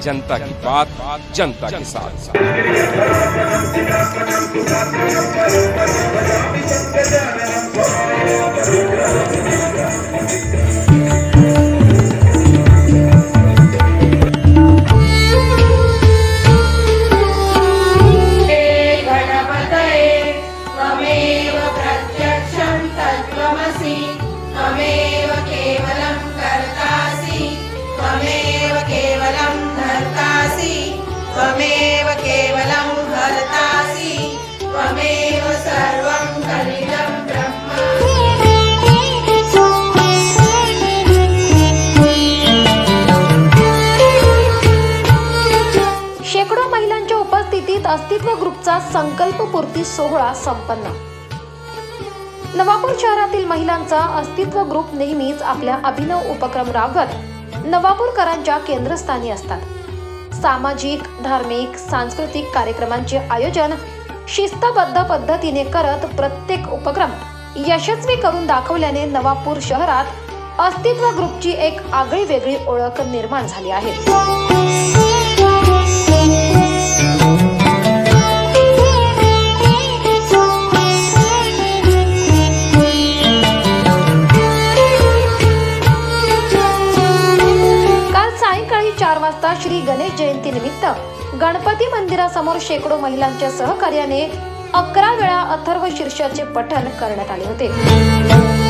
जनता की बात जनता के साथ। त्वमेव सर्वं कलिलं ब्रह्म। शेकडो महिलांच्या उपस्थितीत अस्तित्व ग्रुपचा संकल्पपूर्ती सोहळा संपन्न. नवापूर शहरातील महिलांचा अस्तित्व ग्रुप नेहमीच आपल्या अभिनव उपक्रम राबवत नवापूरकरांच्या केंद्रस्थानी असतात. सामाजिक धार्मिक सांस्कृतिक कार्यक्रमांचे आयोजन शिस्तबद्ध पद्धतीने करत प्रत्येक उपक्रम यशस्वी करून दाखवल्याने नवापूर शहरात अस्तित्व ग्रुपची एक आगळी वेगळी ओळख निर्माण झाली आहे. वाजता श्री गणेश जयंती निमित्त गणपती मंदिरासमोर शेकडो महिलांच्या सहकार्याने अकरा वेळा अथर्व शीर्षाचे पठण करण्यात आले होते.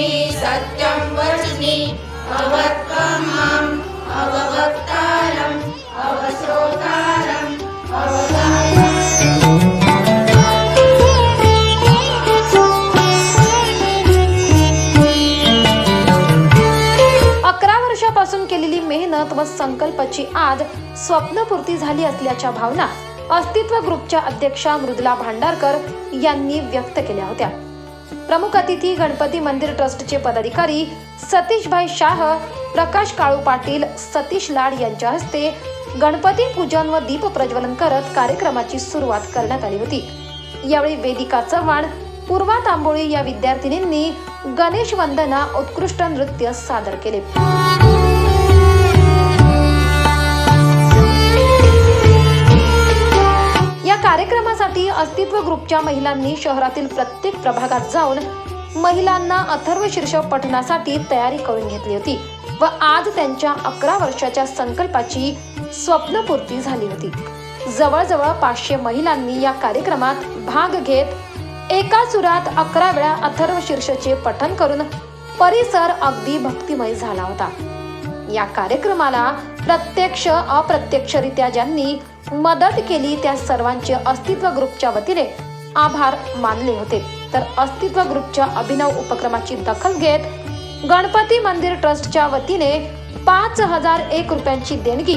वच्मि सत्यं वच्मि अवत्वमाम् अववक्तारम् अवश्रोतारम् अकरा वर्षापासून केलेली मेहनत व संकल्पाची आज स्वप्नपूर्ती झाली असल्याच्या भावना अस्तित्व ग्रुपच्या अध्यक्षा मृदुला भांडारकर यांनी व्यक्त केल्या होत्या. प्रमुख अतिथी गणपती मंदिर ट्रस्टचे पदाधिकारी सतीशभाई शाह प्रकाश काळू पाटील सतीश लाड यांच्या हस्ते गणपती पूजन व दीप प्रज्वलन करत कार्यक्रमाची सुरुवात करण्यात आली होती. यावेळी वेदिका चव्हाण पूर्वा तांबोळी या विद्यार्थिनींनी गणेश वंदना उत्कृष्ट नृत्य सादर केले. कार्यक्रमासाठी अस्तित्व ग्रुपच्या महिलांनी शहरातील प्रत्येक प्रभागात जाऊन महिलांना अथर्व शीर्ष पठणासाठी तयारी करून घेतली होती व आज त्यांच्या अकरा वर्षाच्या संकल्पाची स्वप्नपूर्ती झाली होती. जवळजवळ पाचशे महिलांनी या कार्यक्रमात भाग घेत एका सुरात अकरा वेळा अथर्व शीर्षचे पठण करून परिसर अगदी भक्तिमय झाला होता. या कार्यक्रमाला प्रत्यक्ष अप्रत्यक्षरित्या ज्यांनी मदत केली त्या सर्वांचे अस्तित्व ग्रुपच्या वतीने आभार मानले होते. तर अस्तित्व ग्रुपच्या अभिनव उपक्रमाची दखल घेत गणपती मंदिर ट्रस्टच्या वतीने पाच हजार एक रुपयांची देणगी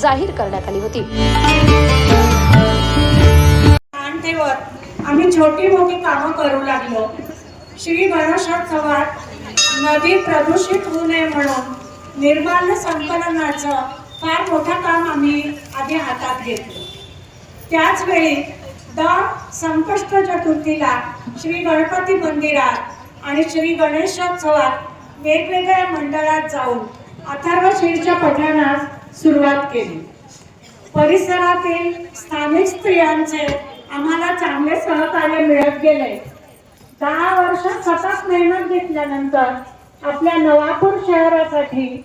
जाहीर करण्यात आली होती. आम्ही छोटी मोठी कामं करू लागलो. श्री गणेशोत्सवात नदी प्रदूषित होऊ नये म्हणून निर्माल्य संकलनाचं फार मोठं काम आम्ही आधी हातात घेतलं. त्याच वेळी दर संकष्ट चतुर्थीला श्री गणपती मंदिरात आणि श्री गणेशोत्सवात वेगवेगळ्या मंडळात जाऊन अथर्व शीर्ष पठणास सुरुवात केली. परिसरातील स्थानिक स्त्रियांचे आम्हाला चांगले सहकार्य मिळत गेले. दहा वर्ष सतत मेहनत घेतल्यानंतर आपल्या नवापूर शहरासाठी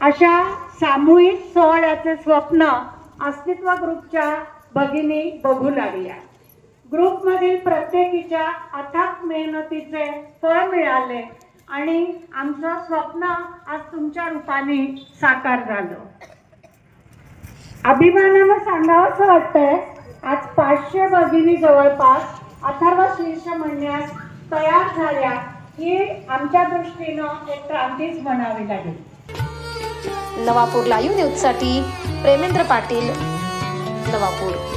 अशा सामूहिक सोहळ्याचे स्वप्न अस्तित्व ग्रुपच्या भगिनी बघू लागल्या. ग्रुपमधील प्रत्येकीच्या अथक मेहनतीचे फळ मिळाले आणि आमचं स्वप्न आज तुमच्या रूपाने साकार झालं. अभिमानानं सांगावंसं वाटतंय आज पाचशे भगिनी जवळपास अथर्व शीर्ष म्हणण्यास तयार झाल्या ही आमच्या दृष्टीनं एक क्रांतीच म्हणावी लागेल. नवापूर लाईव्ह न्यूजसाठी प्रेमेंद्र पाटील नवापूर.